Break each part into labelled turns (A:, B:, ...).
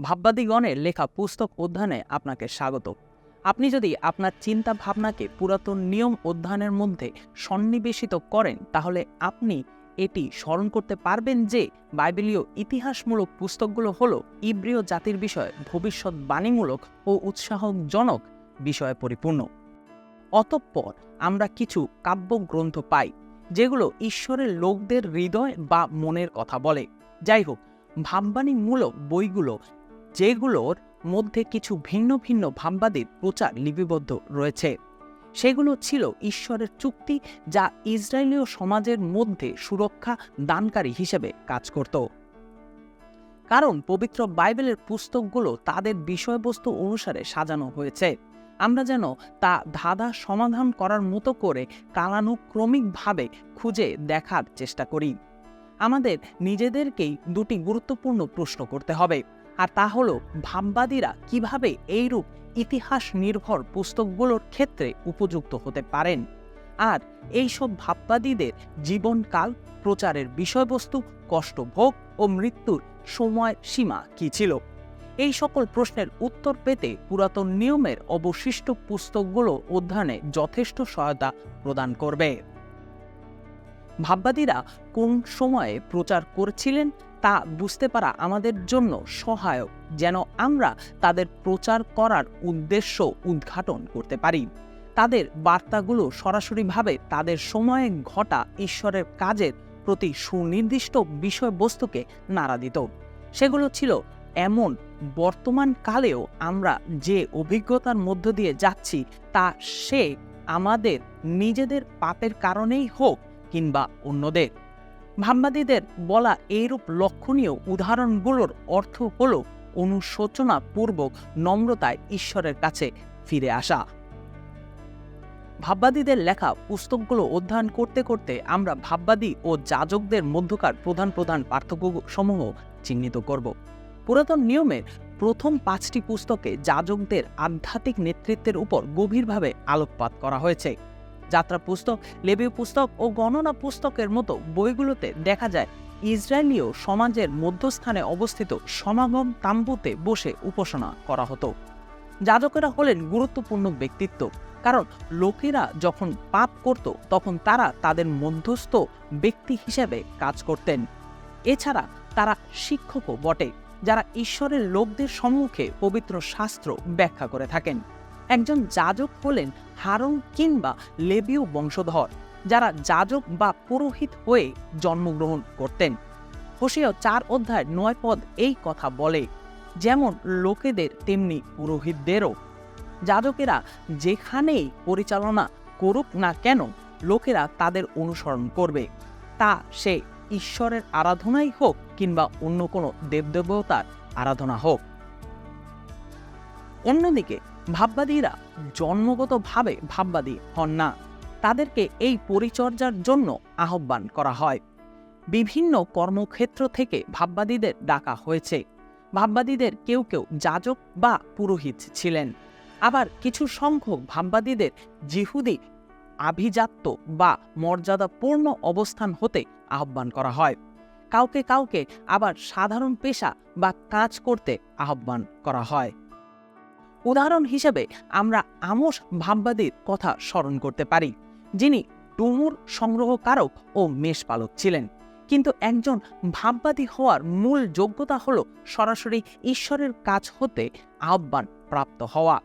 A: ভাববাদীগণের লেখা পুস্তক অধ্যয়নে আপনাকে স্বাগত। আপনি যদি আপনার চিন্তা ভাবনাকে পুরাতন নিয়ম অধ্যয়নের মধ্যে সন্নিবেশিত করেন, তাহলে আপনি এটি স্মরণ করতে পারবেন যে বাইবেলীয় ইতিহাসমূলক পুস্তকগুলো হল ইব্রিয় জাতির বিষয়ে ভবিষ্যৎ বাণীমূলক ও উৎসাহজনক বিষয়ে পরিপূর্ণ। অতঃপর আমরা কিছু কাব্যগ্রন্থ পাই, যেগুলো ঈশ্বরের লোকদের হৃদয় বা মনের কথা বলে। যাই হোক, ভাববাণীমূলক বইগুলো যেগুলোর মধ্যে কিছু ভিন্ন ভিন্ন ভাববাদীর প্রচার লিপিবদ্ধ রয়েছে। সেগুলো ছিল ঈশ্বরের চুক্তি যা ইসরায়েলীয় সমাজের মধ্যে সুরক্ষা দানকারী হিসেবে কাজ করত। কারণ পবিত্র বাইবেলের পুস্তকগুলো তাদের বিষয়বস্তু অনুসারে সাজানো হয়েছে। আমরা যেন তা ধাঁধা সমাধান করার মতো করে কালানুক্রমিকভাবে খুঁজে দেখার চেষ্টা করি। আমাদের নিজেদেরকেই দুটি গুরুত্বপূর্ণ প্রশ্ন করতে হবে। আর তা হলো ভাববাদীরা কীভাবে এইরূপ ইতিহাস নির্ভর পুস্তকগুলোর ক্ষেত্রে উপযুক্ত হতে পারেন? আর এইসব ভাববাদীদের জীবনকাল, প্রচারের বিষয়বস্তু, কষ্টভোগ ও মৃত্যুর সময় সীমা কি ছিল? এই সকল প্রশ্নের উত্তর পেতে পুরাতন নিয়মের অবশিষ্ট পুস্তকগুলো অধ্যয়নে যথেষ্ট সহায়তা প্রদান করবে। ভাববাদীরা কোন সময়ে প্রচার করছিলেন তা বুঝতে পারা আমাদের জন্য সহায়ক, যেন আমরা তাদের প্রচার করার উদ্দেশ্য উদ্ঘাটন করতে পারি। তাদের বার্তাগুলো সরাসরিভাবে তাদের সময়ে ঘটা ঈশ্বরের কাজের প্রতি সুনির্দিষ্ট বিষয়বস্তুকে নাড়া দিত। সেগুলো ছিল এমন, বর্তমান কালেও আমরা যে অভিজ্ঞতার মধ্য দিয়ে যাচ্ছি, তা সে আমাদের নিজেদের পাপের কারণেই হোক কিংবা অন্যদের। ভাববাদীদের বলা এইরূপ লক্ষণীয় উদাহরণগুলোর অর্থ হল অনুশোচনাপূর্বক নম্রতায় ঈশ্বরের কাছে ফিরে আসা। ভাববাদীদের লেখা পুস্তকগুলো অধ্যয়ন করতে করতে আমরা ভাববাদী ও যাজকদের মধ্যকার প্রধান প্রধান পার্থক্যসমূহ চিহ্নিত করব। পুরাতন নিয়মের প্রথম পাঁচটি পুস্তকে যাজকদের আধ্যাত্মিক নেতৃত্বের উপর গভীরভাবে আলোকপাত করা হয়েছে। যাত্রা পুস্তক, লেবীয় পুস্তক ও গণনা পুস্তকের মতো বইগুলোতে দেখা যায়, ইসরায়েলীয় সমাজের মধ্যস্থানে অবস্থিত সমাগম তাম্বুতে বসে উপাসনা করা হতো। যাজকেরা হলেন গুরুত্বপূর্ণ ব্যক্তিত্ব, কারণ লোকেরা যখন পাপ করত, তখন তারা তাদের মধ্যস্থ ব্যক্তি হিসেবে কাজ করতেন। এছাড়া তারা শিক্ষকও বটে, যারা ঈশ্বরের লোকদের সম্মুখে পবিত্র শাস্ত্র ব্যাখ্যা করে থাকেন। একজন যাজক হলেন হারং কিংবা লেবীয় বংশধর, যারা যাজক বা পুরোহিত হয়ে জন্মগ্রহণ করতেন। হোসেয় চার অধ্যায় নয় পদ এই কথা বলে, যেমন লোকেদের তেমনি পুরোহিতদেরও। যাজকেরা যেখানেই পরিচালনা করুক না কেন, লোকেরা তাদের অনুসরণ করবে। তা সে ঈশ্বরের আরাধনাই হোক কিংবা অন্য কোনো দেবদেবতার আরাধনা হোক। অন্যদিকে ভাববাদীরা জন্মগতভাবে ভাববাদী হন না। তাদেরকে এই পরিচর্যার জন্য আহ্বান করা হয়। বিভিন্ন কর্মক্ষেত্র থেকে ভাববাদীদের ডাকা হয়েছে। ভাববাদীদের কেউ কেউ যাজক বা পুরোহিত ছিলেন। আবার কিছু সংখ্যক ভাববাদীদের জিহুদি, আভিজাত্য বা মর্যাদাপূর্ণ অবস্থান হতে আহ্বান করা হয়। কাউকে কাউকে আবার সাধারণ পেশা বা কাজ করতে আহ্বান করা হয়। উদাহরণ হিসেবে আমরা আমস ভাববাদীর কথা স্মরণ করতে পারি, যিনি ডুমুর সংগ্রহকারক ও মেষপালক ছিলেন। কিন্তু একজন ভাববাদী হওয়ার মূল যোগ্যতা হল সরাসরি ঈশ্বরের কাজ হতে আহ্বান প্রাপ্ত হওয়া,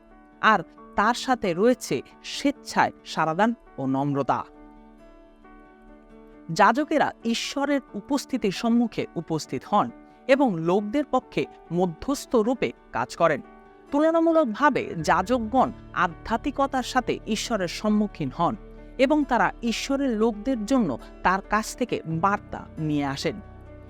A: আর তার সাথে রয়েছে স্বেচ্ছায় সারাদান ও নম্রতা। যাজকেরা ঈশ্বরের উপস্থিতির সম্মুখে উপস্থিত হন এবং লোকদের পক্ষে মধ্যস্থ রূপে কাজ করেন। তুলনামূলকভাবে যাজকগণ আধ্যাত্মিকতার সাথে ঈশ্বরের সম্মুখীন হন এবং তারা ঈশ্বরের লোকদের জন্য তার কাছ থেকে বার্তা নিয়ে আসেন।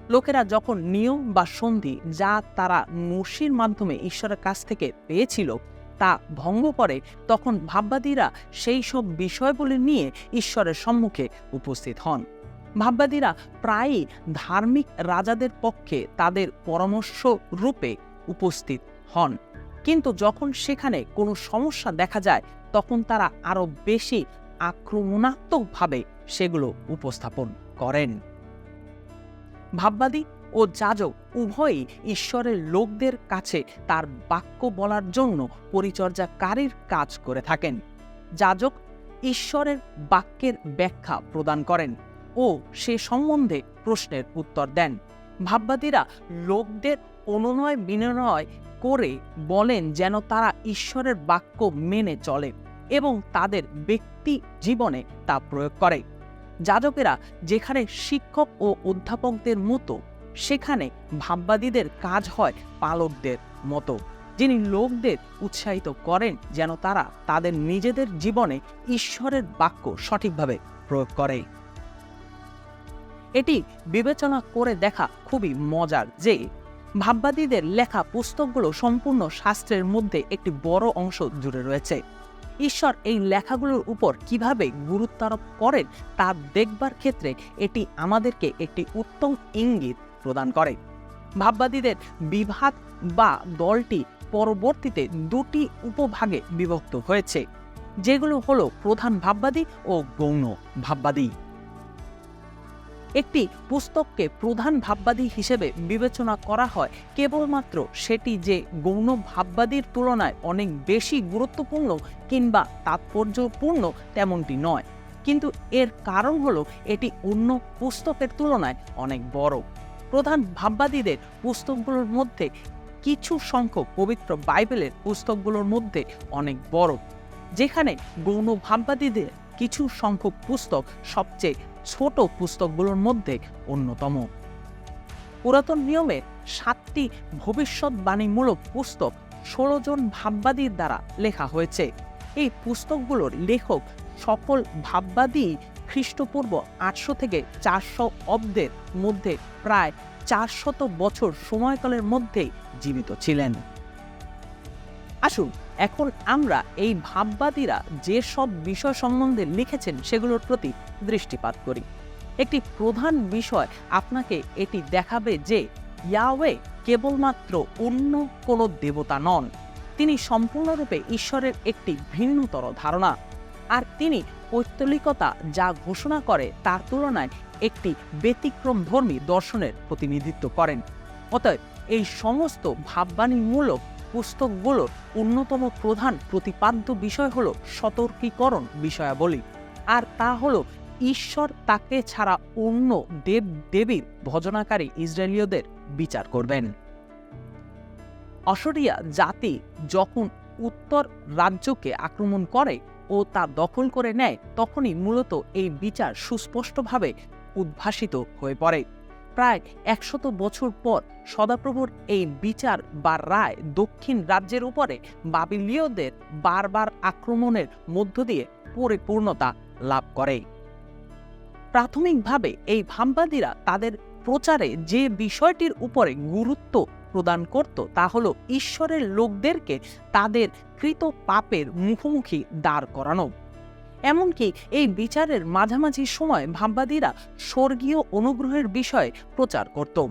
A: লোকেরা যখন নিয়ম বা সন্ধি যা তারা মসির মাধ্যমে ঈশ্বরের কাছ থেকে পেয়েছিল তা ভঙ্গ করে, তখন ভাববাদীরা সেই সব বিষয়গুলি নিয়ে ঈশ্বরের সম্মুখে উপস্থিত হন। ভাববাদীরা প্রায়ই ধার্মিক রাজাদের পক্ষে তাদের পরামর্শ রূপে উপস্থিত হন। কিন্তু যখন সেখানে কোনো সমস্যা দেখা যায়, তখন তারা আরও বেশি আক্রমণাত্মকভাবে সেগুলো উপস্থাপন করেন। ভাববাদী ও যাজক উভয়ই ঈশ্বরের লোকদের কাছে তার বাক্য বলার জন্য পরিচর্যাকারীর কাজ করে থাকেন। যাজক ঈশ্বরের বাক্যের ব্যাখ্যা প্রদান করেন ও সে সম্বন্ধে প্রশ্নের উত্তর দেন। ভাববাদীরা লোকদের অনুনয় বিনয় করে বলেন যেন তারা ঈশ্বরের বাক্য মেনে চলে এবং তাদের ব্যক্তি জীবনে তা প্রয়োগ করে। যাজকেরা যেখানে শিক্ষক ও অধ্যাপকদের মতো, সেখানে ভাববাদীদের কাজ হয় পালকদের মতো, যিনি লোকদের উৎসাহিত করেন যেন তারা তাদের নিজেদের জীবনে ঈশ্বরের বাক্য সঠিকভাবে প্রয়োগ করে। এটি বিবেচনা করে দেখা খুবই মজার যে ভাববাদীদের লেখা পুস্তকগুলো সম্পূর্ণ শাস্ত্রের মধ্যে একটি বড় অংশ জুড়ে রয়েছে। ঈশ্বর এই লেখাগুলোর উপর কীভাবে গুরুত্বারোপ করেন তা দেখবার ক্ষেত্রে এটি আমাদেরকে একটি উত্তম ইঙ্গিত প্রদান করে। ভাববাদীদের বিভাগ বা দলটি পরবর্তীতে দুটি উপভাগে বিভক্ত হয়েছে, যেগুলো হলো প্রধান ভাববাদী ও গৌণ ভাববাদী। একটি পুস্তককে প্রধান ভাববাদী হিসেবে বিবেচনা করা হয়। কেবলমাত্র সেটি যে গৌণ ভাববাদীর তুলনায় অনেক বেশি গুরুত্বপূর্ণ কিংবা তাৎপর্যপূর্ণ তেমনটি নয়। কিন্তু এর কারণ হলো এটি অন্য পুস্তকের তুলনায় অনেক বড়। প্রধান ভাববাদীদের পুস্তকগুলোর মধ্যে কিছু সংখ্যক পবিত্র বাইবেলের পুস্তকগুলোর মধ্যে অনেক বড়, যেখানে গৌণ ভাববাদীদের কিছু সংখ্যক পুস্তক সবচেয়ে ছোট পুস্তকগুলোর মধ্যে অন্যতম। পুরাতন নিয়মে সাতটি ভবিষ্যৎবাণীমূলক পুস্তক ষোলো জন ভাববাদীর দ্বারা লেখা হয়েছে। এই পুস্তকগুলোর লেখক সকল ভাববাদী খ্রিস্টপূর্ব আটশো থেকে চারশো অব্দের মধ্যে প্রায় চারশত বছর সময়কালের মধ্যেই জীবিত ছিলেন। আসুন এখন আমরা এই ভাববাদীরা যে সব বিষয় সম্বন্ধে লিখেছেন সেগুলোর প্রতি দৃষ্টিপাত করি। একটি প্রধান বিষয় আপনাকে এটি দেখাবে যে ইয়াওয়ে কেবলমাত্র অন্য কোনো দেবতা নন। তিনি সম্পূর্ণরূপে ঈশ্বরের একটি ভিন্নতর ধারণা। আর তিনি পৈত্তলিকতা যা ঘোষণা করে তার তুলনায় একটি ব্যতিক্রম ধর্মী দর্শনের প্রতিনিধিত্ব করেন। অতএব এই সমস্ত ভাববাণীমূলক পুস্তকগুলোর অন্যতম প্রধান প্রতিপাদ্য বিষয় হলো সতর্কীকরণ বিষয়াবলী। আর তা হল ঈশ্বর তাকে ছাড়া অন্য দেব দেবীর ভজনাকারী ইসরায়েলীয়দের বিচার করবেন। অসরিয়া জাতি যখন উত্তর রাজ্যকে আক্রমণ করে ও তা দখল করে নেয়, তখনই মূলত এই বিচার সুস্পষ্টভাবে উদ্ভাসিত হয়ে পড়ে। প্রায় একশত বছর পর সদাপ্রভুর এই বিচার বা রায় দক্ষিণ রাজ্যের উপরে বাবিলীয়দের বারবার আক্রমণের মধ্য দিয়ে পরিপূর্ণতা লাভ করে। প্রাথমিকভাবে এই ভামবাদীরা তাদের প্রচারে যে বিষয়টির উপরে গুরুত্ব প্রদান করত তা হল ঈশ্বরের লোকদেরকে তাদের কৃত পাপের মুখোমুখি দাঁড় করানো। এমনকি এই বিচারের মাঝামাঝি সময় ভাববাদীরা স্বর্গীয় অনুগ্রহের বিষয়ে প্রচার করত।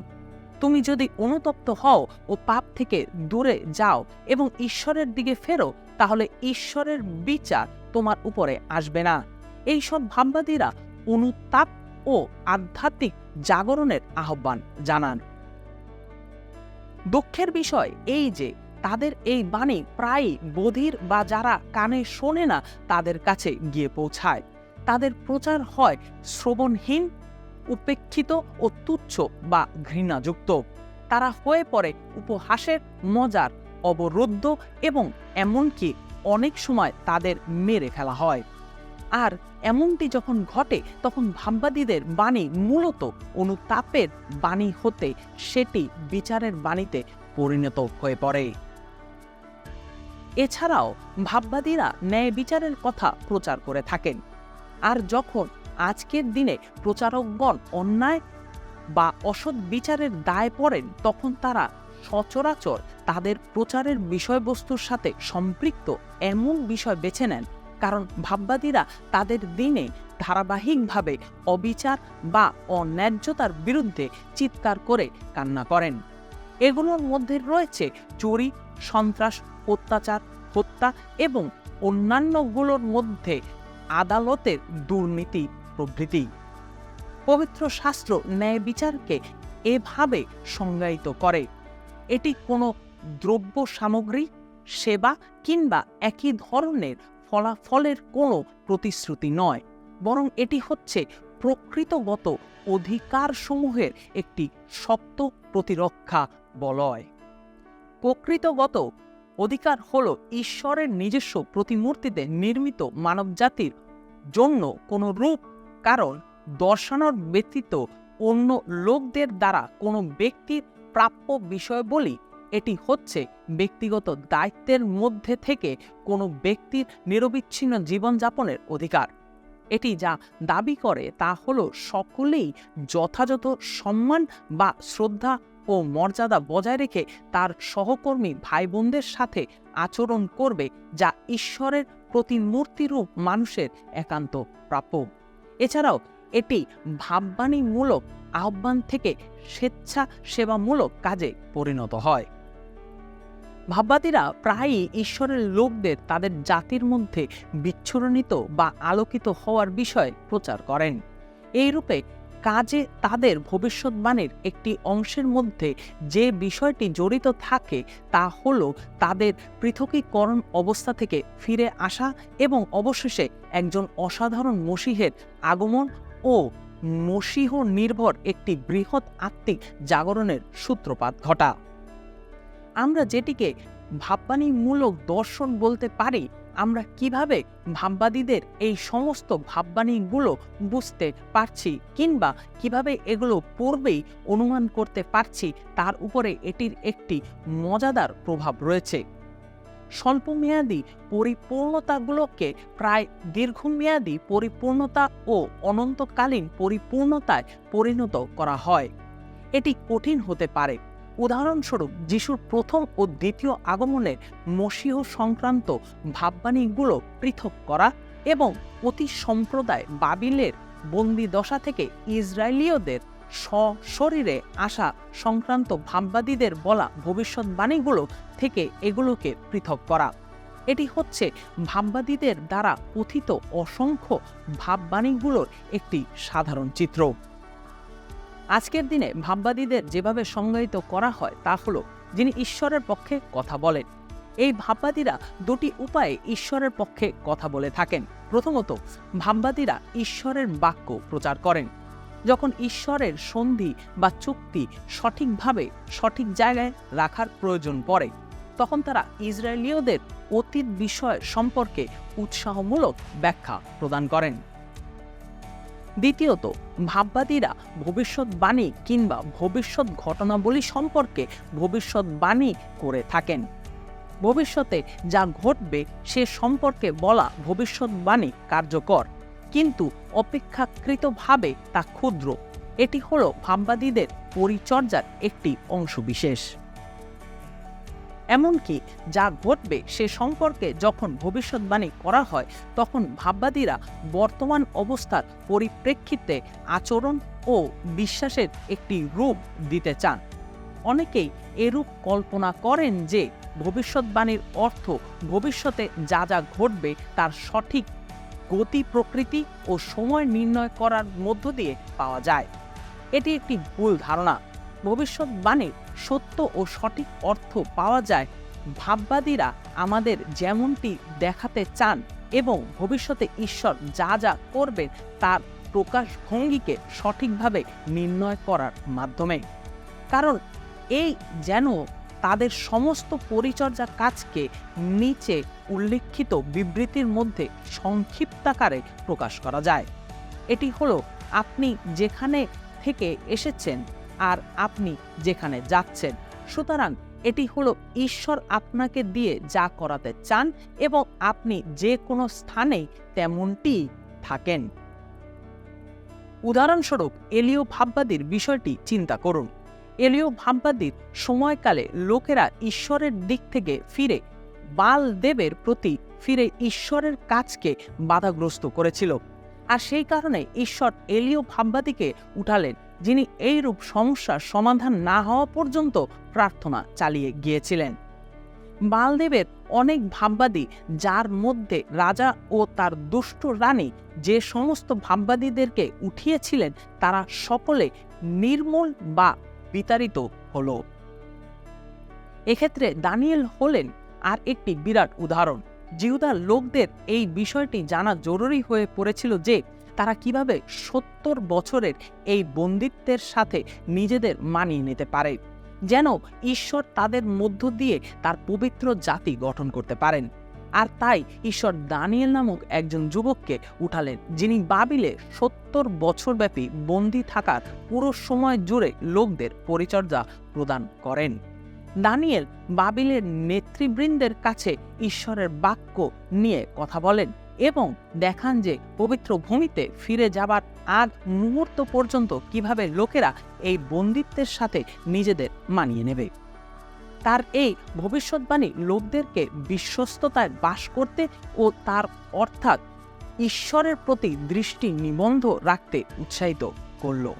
A: তুমি যদি অনুতপ্ত হও ও পাপ থেকে দূরে যাও এবং ঈশ্বরের দিকে ফেরো, তাহলে ঈশ্বরের বিচার তোমার উপরে আসবে না। এই সব ভাববাদীরা অনুতাপ ও আধ্যাত্মিক জাগরণের আহ্বান জানান। দুঃখের বিষয় এই যে তাদের এই বাণী প্রায়ই বধির বা যারা কানে শোনে না, তাদের কাছে গিয়ে পৌঁছায়। তাদের প্রচার হয় শ্রবণহীন, উপেক্ষিত ও তুচ্ছ বা ঘৃণাযুক্ত। তারা হয়ে পড়ে উপহাসের মজার, অবরুদ্ধ এবং এমনকি অনেক সময় তাদের মেরে ফেলা হয়। আর এমনটি যখন ঘটে, তখন ভাববাদীদের বাণী মূলত অনুতাপের বাণী হতে, সেটি বিচারের বাণীতে পরিণত হয়ে পড়ে। এছাড়াও ভাববাদীরা ন্যায় বিচারের কথা প্রচার করে থাকেন। আর যখন আজকের দিনে প্রচারকগণ অন্যায় বা অসৎ বিচারের দায় পড়েন, তখন তারা সচরাচর তাদের প্রচারের বিষয়বস্তুর সাথে সম্পৃক্ত এমন বিষয় বেছে নেন। কারণ ভাববাদীরা তাদের দিনে ধারাবাহিকভাবে অবিচার বা অন্যায্যতার বিরুদ্ধে চিৎকার করে কান্না করেন। এগুলোর মধ্যে রয়েছে চুরি সন্ত্রাস, অত্যাচার, হত্যা এবং অন্যান্যগুলোর মধ্যে আদালতের দুর্নীতি প্রভৃতি। পবিত্র শাস্ত্র ন্যায় বিচারকে এভাবে সংজ্ঞায়িত করে। এটি কোনো দ্রব্য সামগ্রী, সেবা কিংবা একই ধরনের ফলাফলের কোনো প্রতিশ্রুতি নয়, বরং এটি হচ্ছে প্রকৃতগত অধিকারসমূহের একটি শক্ত প্রতিরক্ষা বলয়। প্রকৃতগত অধিকার হল ঈশ্বরের নিজস্ব প্রতিমূর্তিতে নির্মিত মানবজাতির জন্য কোনো রূপ, কারণ দর্শানোর ব্যতীত অন্য লোকদের দ্বারা কোনো ব্যক্তির প্রাপ্য বিষয় বলি এটি হচ্ছে ব্যক্তিগত দায়িত্বের মধ্যে থেকে কোনো ব্যক্তির নিরবিচ্ছিন্ন জীবনযাপনের অধিকার। এটি যা দাবি করে তা হলো সকলেই যথাযথ সম্মান বা শ্রদ্ধা ও মর্যাদা বজায় রেখে তার সহকর্মী ভাই বোনদের সাথে আচরণ করবে যা ঈশ্বরের প্রতিমূর্তিরূপ মানুষের একান্ত প্রাপ্য। এছাড়াও এটি ভাববাণীমূলক আহ্বান থেকে স্বেচ্ছা সেবামূলক কাজে পরিণত হয়। ভাববাদীরা প্রায়ই ঈশ্বরের লোকদের তাদের জাতির মধ্যে বিচ্ছুরণিত বা আলোকিত হওয়ার বিষয়ে প্রচার করেন। এইরূপে কাজে তাদের ভবিষ্যৎবাণীর একটি অংশের মধ্যে যে বিষয়টি জড়িত থাকে তা হল তাদের পৃথকীকরণ অবস্থা থেকে ফিরে আসা এবং অবশেষে একজন অসাধারণ মসিহের আগমন ও মসিহ নির্ভর একটি বৃহৎ আত্মিক জাগরণের সূত্রপাত ঘটা। আমরা যেটিকে ভাববাণীমূলক দর্শন বলতে পারি আমরা কীভাবে ভাববাদীদের এই সমস্ত ভাববাণীগুলো বুঝতে পারছি কিংবা কীভাবে এগুলো পূর্বেই অনুমান করতে পারছি, তার উপরে এটির একটি মজাদার প্রভাব রয়েছে। স্বল্পমেয়াদী পরিপূর্ণতাগুলোকে প্রায় দীর্ঘমেয়াদী পরিপূর্ণতা ও অনন্তকালীন পরিপূর্ণতায় পরিণত করা হয়। এটি কঠিন হতে পারে। উদাহরণস্বরূপ যিশুর প্রথম ও দ্বিতীয় আগমনের মসীহ সংক্রান্ত ভাববাণীগুলো পৃথক করা এবং অতি সম্প্রদায় বাবিলের বন্দি দশা থেকে ইসরায়েলীয়দের সশরীরে আসা সংক্রান্ত ভাববাদীদের বলা ভবিষ্যৎবাণীগুলো থেকে এগুলোকে পৃথক করা। এটি হচ্ছে ভাববাদীদের দ্বারা কথিত অসংখ্য ভাববাণীগুলোর একটি সাধারণ চিত্র। আজকের দিনে ভাববাদীদের যেভাবে সংজ্ঞায়িত করা হয়, তা হলো যিনি ঈশ্বরের পক্ষে কথা বলেন। এই ভাববাদীরা দুটি উপায়ে ঈশ্বরের পক্ষে কথা বলে থাকেন। প্রথমত, ভাববাদীরা ঈশ্বরের বাক্য প্রচার করেন। যখন ঈশ্বরের সন্ধি বা চুক্তি সঠিকভাবে সঠিক জায়গায় রাখার প্রয়োজন পড়ে, তখন তারা ইসরায়েলীয়দের অতীত বিষয় সম্পর্কে উৎসাহমূলক ব্যাখ্যা প্রদান করেন। দ্বিতীয়ত, ভাববাদীরা ভবিষ্যৎবাণী কিংবা ভবিষ্যৎ ঘটনাবলী সম্পর্কে ভবিষ্যৎবাণী করে থাকেন। ভবিষ্যতে যা ঘটবে সে সম্পর্কে বলা ভবিষ্যৎবাণী কার্যকর, কিন্তু অপেক্ষাকৃতভাবে তা ক্ষুদ্র। এটি হলো ভাববাদীদের পরিচর্যার একটি অংশবিশেষ। এমনকি যা ঘটবে সে সম্পর্কে যখন ভবিষ্যৎবাণী করা হয়, তখন ভাববাদীরা বর্তমান অবস্থার পরিপ্রেক্ষিতে আচরণ ও বিশ্বাসের একটি রূপ দিতে চান। অনেকেই এরূপ কল্পনা করেন যে ভবিষ্যৎবাণীর অর্থ ভবিষ্যতে যা যা ঘটবে তার সঠিক গতি, প্রকৃতি ও সময় নির্ণয় করার মধ্য দিয়ে পাওয়া যায়। এটি একটি ভুল ধারণা। ভবিষ্যৎবাণীর সত্য ও সঠিক অর্থ পাওয়া যায়। ভাববাদীরা আমাদের যেমনটি দেখাতে চান এবং ভবিষ্যতে ঈশ্বর যা যা করবেন তার প্রকাশভঙ্গিকে সঠিকভাবে নির্ণয় করার মাধ্যমে। কারণ এই যেন তাদের সমস্ত পরিচর্যা কাজকে নিচে উল্লেখিত বিবৃতির মধ্যে সংক্ষিপ্তাকারে প্রকাশ করা যায়। এটি হলো, আপনি যেখানে থেকে এসেছেন আর আপনি যেখানে যাচ্ছেন। সুতরাং এটি হলো ঈশ্বর আপনাকে দিয়ে যা করাতে চান এবং আপনি যে কোনো স্থানে তেমনটি থাকেন। উদাহরণস্বরূপ এলিও ভাববাদীর বিষয়টি চিন্তা করুন। এলিও ভাববাদীর সময়কালে লোকেরা ঈশ্বরের দিক থেকে ফিরে বাল দেবের প্রতি ফিরে ঈশ্বরের কাজকে বাধাগ্রস্ত করেছিল। আর সেই কারণে ঈশ্বর এলিও ভাববাদীকে উঠালেন। যিনি এইরূপ সমস্যার সমাধান না হওয়া পর্যন্ত প্রার্থনা চালিয়ে গিয়েছিলেন। বালদেবের অনেক ভাববাদী, যার মধ্যে রাজা ও তার দুষ্ট রানী যে সমস্ত ভাববাদীদেরকে উঠিয়েছিলেন, তারা সকলে নির্মূল বা বিতাড়িত হল। এক্ষেত্রে দানিয়েল হলেন আর একটি বিরাট উদাহরণ। জিহুদার লোকদের এই বিষয়টি জানা জরুরি হয়ে পড়েছিল যে তারা কীভাবে সত্তর বছরের এই বন্দিত্বের সাথে নিজেদের মানিয়ে নিতে পারে? যেন ঈশ্বর তাদের মধ্য দিয়ে তার পবিত্র জাতি গঠন করতে পারেন। আর তাই ঈশ্বর দানিয়েল নামক একজন যুবককে উঠালেন, যিনি বাবিলে সত্তর বছরব্যাপী বন্দি থাকার পুরো সময় জুড়ে লোকদের পরিচর্যা প্রদান করেন। দানিয়েল বাবিলের নেতৃবৃন্দের কাছে ঈশ্বরের বাক্য নিয়ে কথা বলেন। এবং দেখান যে পবিত্র ভূমিতে ফিরে যাবার আগ মুহূর্ত পর্যন্ত কীভাবে লোকেরা এই বন্দিত্বের সাথে নিজেদের মানিয়ে নেবে। তার এই ভবিষ্যৎবাণী লোকদেরকে বিশ্বস্ততায় বাস করতে ও তার অর্থাৎ ঈশ্বরের প্রতি দৃষ্টি নিবন্ধ রাখতে উৎসাহিত করল।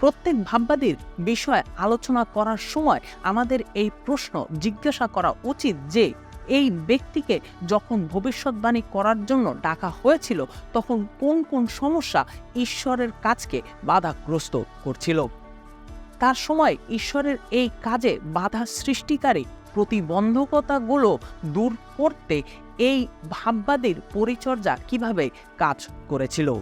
A: প্রত্যেক ভাববাদীর বিষয়ে আলোচনা করার সময় আমাদের এই প্রশ্ন জিজ্ঞাসা করা উচিত যে এই ব্যক্তিকে যখন ভবিষ্যৎবাণী করার জন্য ডাকা হয়েছিল, তখন কোন কোন সমস্যা ঈশ্বরের কাজকে বাধাগ্রস্ত করছিল? তার সময় ঈশ্বরের এই কাজে বাধা সৃষ্টিকারী প্রতিবন্ধকতাগুলো দূর করতে এই ভাববাদীর পরিচর্যা কীভাবে কাজ করেছিল?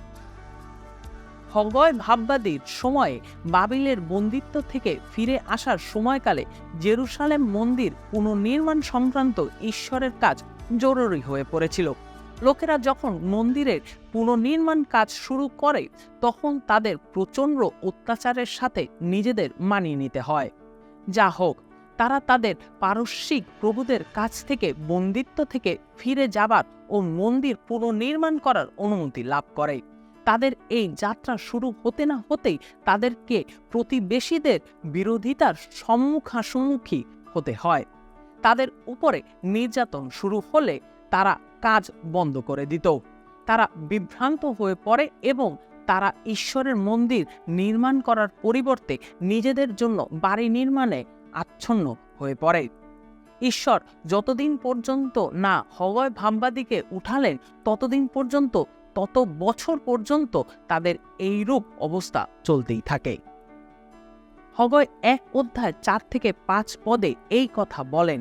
A: হগয় ভাববাদীর সময়ে বাবিলের বন্দিত্ব থেকে ফিরে আসার সময়কালে জেরুসালেম মন্দির পুনর্নির্মাণ সংক্রান্ত ঈশ্বরের কাজ জরুরি হয়ে পড়েছিল। লোকেরা যখন মন্দিরের পুনর্নির্মাণ কাজ শুরু করে, তখন তাদের প্রচণ্ড অত্যাচারের সাথে নিজেদের মানিয়ে নিতে হয়। যা হোক, তারা তাদের পারস্যিক প্রভুদের কাছ থেকে, বন্দিত্ব থেকে ফিরে যাবার ও মন্দির পুনর্নির্মাণ করার অনুমতি লাভ করে। তাদের এই যাত্রা শুরু হতে না হতেই তাদেরকে প্রতিবেশীদের বিরোধিতার সম্মুখাসম্মুখী হতে হয়। তাদের উপরে নির্যাতন শুরু হলে তারা কাজ বন্ধ করে দিত। তারা বিভ্রান্ত হয়ে পড়ে এবং তারা ঈশ্বরের মন্দির নির্মাণ করার পরিবর্তে নিজেদের জন্য বাড়ি নির্মাণে আচ্ছন্ন হয়ে পড়ে। ঈশ্বর যতদিন পর্যন্ত না হগয় ভাববাদীকে উঠালেন, ততদিন পর্যন্ত তত বছর পর্যন্ত তাদের এইরূপ অবস্থা চলতেই থাকে। হগয় এক অধ্যায় চার থেকে পাঁচ পদে এই কথা বলেন,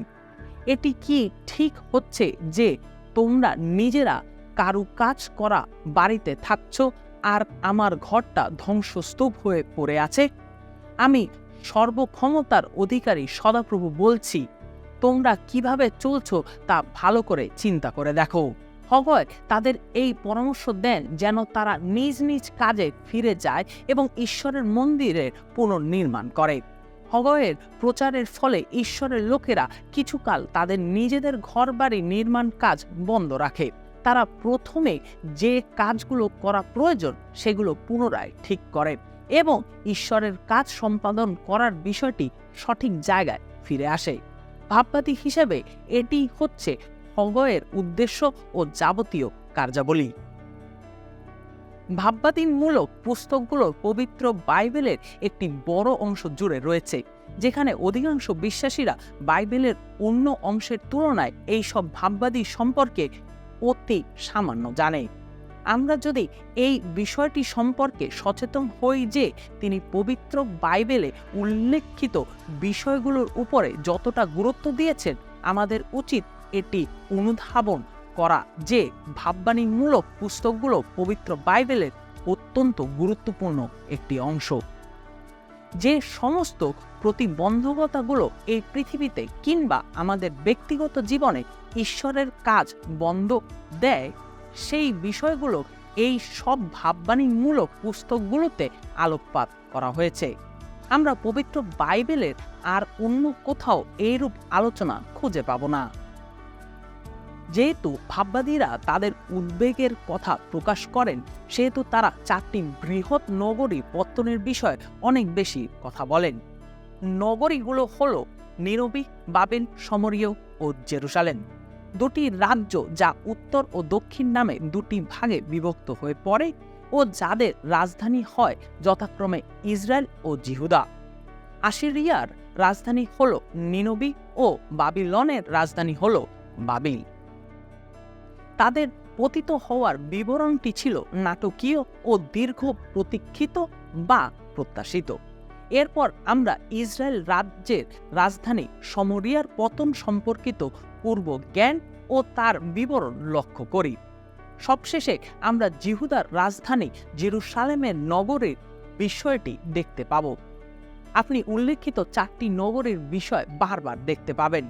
A: এটি কি ঠিক হচ্ছে যে তোমরা নিজেরা কারু কাজ করা বাড়িতে থাকছ আর আমার ঘরটা ধ্বংসস্তূপ হয়ে পড়ে আছে? আমি সর্বক্ষমতার অধিকারী সদাপ্রভু বলছি, তোমরা কীভাবে চলছ তা ভালো করে চিন্তা করে দেখো। হগয় তাদের এই পরামর্শ দেন যেন তারা নিজ নিজ কাজে ফিরে যায় এবং ঈশ্বরের মন্দিরের পুনর্নির্মাণ করে। হগয়ের প্রচারের ফলে ঈশ্বরের লোকেরা কিছুকাল তাদের নিজেদের ঘরবাড়ি নির্মাণ কাজ বন্ধ রাখে। তারা প্রথমে যে কাজগুলো করা প্রয়োজন সেগুলো পুনরায় ঠিক করে এবং ঈশ্বরের কাজ সম্পাদন করার বিষয়টি সঠিক জায়গায় ফিরে আসে। ভাববাদী হিসেবে এটি হচ্ছে হগয়ের উদ্দেশ্য ও যাবতীয় কার্যাবলী। ভাববাদীমূলক পুস্তকগুলো পবিত্র বাইবেলের একটি বড় অংশ জুড়ে রয়েছে, যেখানে অধিকাংশ বিশ্বাসীরা বাইবেলের অন্য অংশের তুলনায় এই সব ভাববাদী সম্পর্কে অতি সামান্য জানে। আমরা যদি এই বিষয়টি সম্পর্কে সচেতন হই যে তিনি পবিত্র বাইবেলে উল্লেখিত বিষয়গুলোর উপরে যতটা গুরুত্ব দিয়েছেন, আমাদের উচিত এটি অনুধাবন করা যে ভাববাণীমূলক পুস্তকগুলো পবিত্র বাইবেলের অত্যন্ত গুরুত্বপূর্ণ একটি অংশ। যে সমস্ত প্রতিবন্ধকতাগুলো এই পৃথিবীতে কিংবা আমাদের ব্যক্তিগত জীবনে ঈশ্বরের কাজ বন্ধ দেয়, সেই বিষয়গুলো এই সব ভাববাণীমূলক পুস্তকগুলোতে আলোকপাত করা হয়েছে। আমরা পবিত্র বাইবেলের আর অন্য কোথাও এইরূপ আলোচনা খুঁজে পাব না। যেহেতু ভাববাদীরা তাদের উদ্বেগের কথা প্রকাশ করেন, সেহেতু তারা চারটি বৃহৎ নগরী পত্তনের বিষয়ে অনেক বেশি কথা বলেন। নগরীগুলো হল নিরবি বাবেল সমরীয় ও জেরুসালেম। দুটি রাজ্য যা উত্তর ও দক্ষিণ নামে দুটি ভাগে বিভক্ত হয়ে পড়ে ও যাদের রাজধানী হয় যথাক্রমে ইসরায়েল ও জিহুদা। আশিরিয়ার রাজধানী হল নিনবি ও বাবিলনের রাজধানী হল বাবিল। তাদের পতিত হওয়ার বিবরণটি ছিল নাটকীয় ও দীর্ঘ প্রতীক্ষিত বা প্রত্যাশিত। এরপর আমরা ইসরায়েল রাজ্যের রাজধানী সমরিয়ার পতন সম্পর্কিত পূর্ব জ্ঞান ও তার বিবরণ লক্ষ্য করি। সবশেষে আমরা জিহুদার রাজধানী জেরুসালেমের নগরের বিষয়টি দেখতে পাব। আপনি উল্লেখিত চারটি নগরের বিষয় বারবার দেখতে পাবেন।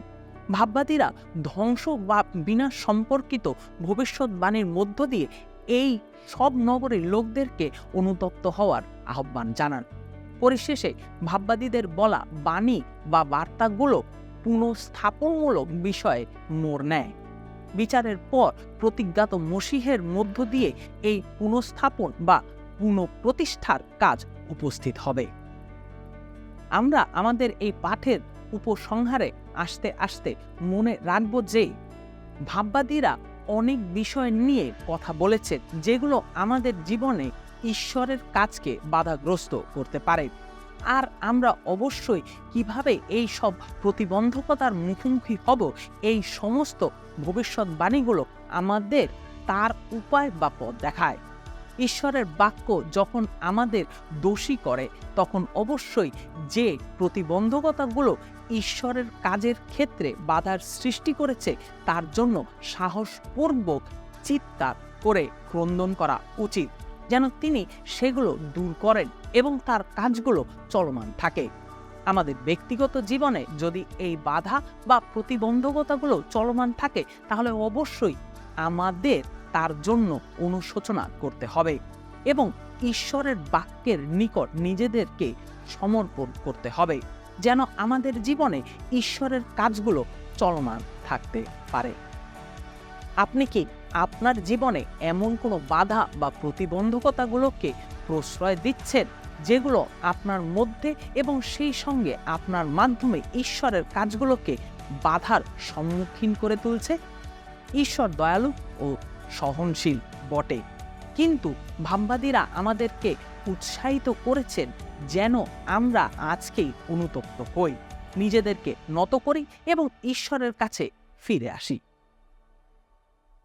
A: ভাববাদীরা ধ্বংস বা বিনাশ সম্পর্কিত ভবিষ্যৎবাণীর মধ্য দিয়ে এই সব নগরের লোকদেরকে অনুতপ্ত হওয়ার আহ্বান জানান। পরিশেষে ভাববাদীদের বলা বাণী বা বার্তাগুলো পুনঃস্থাপনমূলক বিষয়ে মোড় নেয়। বিচারের পর প্রতিজ্ঞাত মসিহের মধ্য দিয়ে এই পুনঃস্থাপন বা পুনঃপ্রতিষ্ঠার কাজ উপস্থিত হবে। আমরা আমাদের এই পাঠের উপসংহারে আসতে আসতে মনে রাখব যে ভাববাদীরা অনেক বিষয় নিয়ে কথা বলেছেন যেগুলো আমাদের জীবনে ঈশ্বরের কাজকে বাধাগ্রস্ত করতে পারে। আর আমরা অবশ্যই কীভাবে এই সব প্রতিবন্ধকতার মুখোমুখি হব, এই সমস্ত ভবিষ্যৎবাণীগুলো আমাদের তার উপায় বা পথ দেখায়। ঈশ্বরের বাক্য যখন আমাদের দোষী করে, তখন অবশ্যই যে প্রতিবন্ধকতাগুলো ঈশ্বরের কাজের ক্ষেত্রে বাধার সৃষ্টি করেছে, তার জন্য সাহসপূর্বক চিৎকার করে ক্রন্দন করা উচিত, যেন তিনি সেগুলো দূর করেন এবং তার কাজগুলো চলমান থাকে। আমাদের ব্যক্তিগত জীবনে যদি এই বাধা বা প্রতিবন্ধকতাগুলো চলমান থাকে, তাহলে অবশ্যই আমাদের তার জন্য অনুশোচনা করতে হবে এবং ঈশ্বরের বাক্যের নিকট নিজেদেরকে সমর্পণ করতে হবে, যেন আমাদের জীবনে ঈশ্বরের কাজগুলো চলমান থাকতে পারে। আপনি কি আপনার জীবনে এমন কোনো বাধা বা প্রতিবন্ধকতাগুলোকে প্রশ্রয় দিচ্ছেন, যেগুলো আপনার মধ্যে এবং সেই সঙ্গে আপনার মাধ্যমে ঈশ্বরের কাজগুলোকে বাধার সম্মুখীন করে তুলছে? ঈশ্বর দয়ালু ও সহনশীল বটে। কিন্তু ভাববাদীরা আমাদেরকে উৎসাহিত করেছেন যেন আমরা আজকেই অনুতপ্ত হই। নিজেদেরকে নত করি এবং ঈশ্বরের কাছে ফিরে আসি।